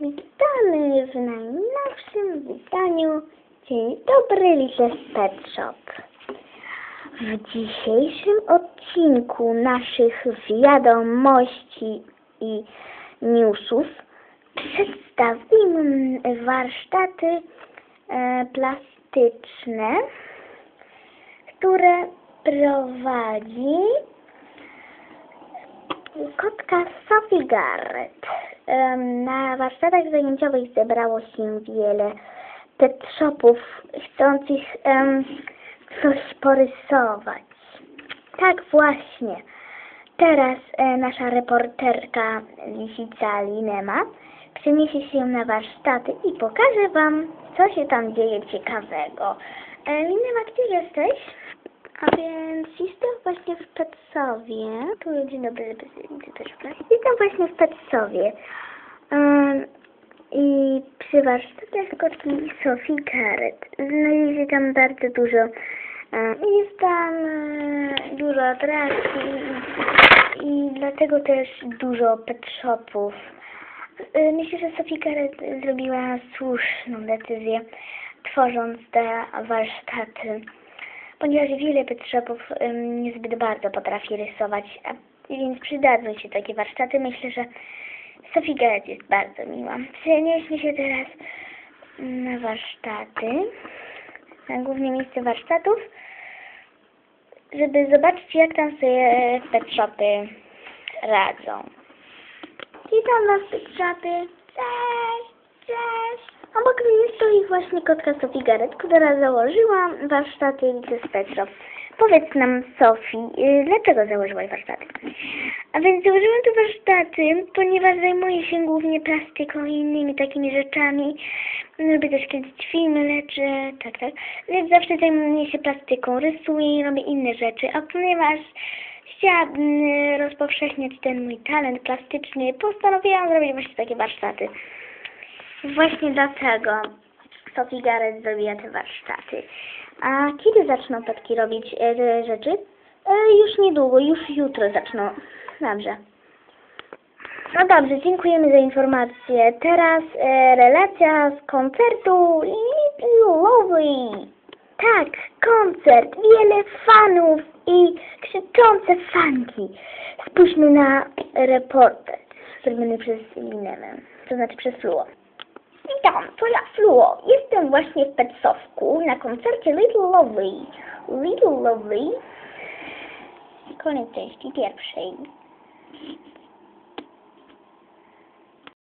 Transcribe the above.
Witamy w najnowszym wydaniu Dzień dobry, Little Pet Shop. W dzisiejszym odcinku naszych wiadomości i newsów przedstawimy warsztaty e, plastyczne, które prowadzi kotka Sophie Garrett. Na warsztatach zajęciowych zebrało się wiele pet shopów chcących em, coś porysować. Tak właśnie. Teraz e, nasza reporterka Lisica Linema przeniesie się na warsztaty i pokaże Wam, co się tam dzieje ciekawego. E, Linema, gdzie jesteś? Jestem właśnie w Petsowie. Tu dzień dobry. Jestem właśnie w Petsowie. Um, I przy warsztatach kotki Sophie Garrett. Znajdzie się tam bardzo dużo. em, Jest tam e, dużo atrakcji i, dlatego też dużo pet shopów. E, Myślę, że Sophie Garrett zrobiła słuszną decyzję, tworząc te warsztaty ponieważ wiele pet shopów ym, niezbyt bardzo potrafi rysować, więc przydadzą się takie warsztaty. Myślę, że Sophie Garrett jest bardzo miła. Przenieśmy się teraz na warsztaty, na główne miejsce warsztatów, żeby zobaczyć, jak tam sobie pet shopy radzą. Witam Was, pet shopy. Cześć, cześć. Obok mnie stoi właśnie kotka Sophie Garrett, która założyła warsztaty Pet Shop. Powiedz nam, Sophie, y, dlaczego założyłaś warsztaty? A więc założyłam te warsztaty, ponieważ zajmuję się głównie plastyką i innymi takimi rzeczami. Lubię też kręcić filmy, lecz e, tak, tak. Lecz zawsze zajmuję się plastyką, rysuję i robię inne rzeczy. A ponieważ chciałabym e, rozpowszechniać ten mój talent plastyczny, postanowiłam zrobić właśnie takie warsztaty. Właśnie dlatego Sophie Garrett zrobiła te warsztaty. A kiedy zaczną petki robić e, te rzeczy? E, już niedługo, już jutro zaczną. Dobrze. No dobrze, dziękujemy za informację. Teraz e, relacja z koncertu Little'owej. Tak, koncert, wiele fanów i krzyczące fanki. Spójrzmy na reportaż zrobiony przez Linemę, to znaczy przez Fluo. Witam, to ja Fluo. Jestem właśnie w Petsowku na koncercie Little Lovely. Little Lovely. Koniec części pierwszej.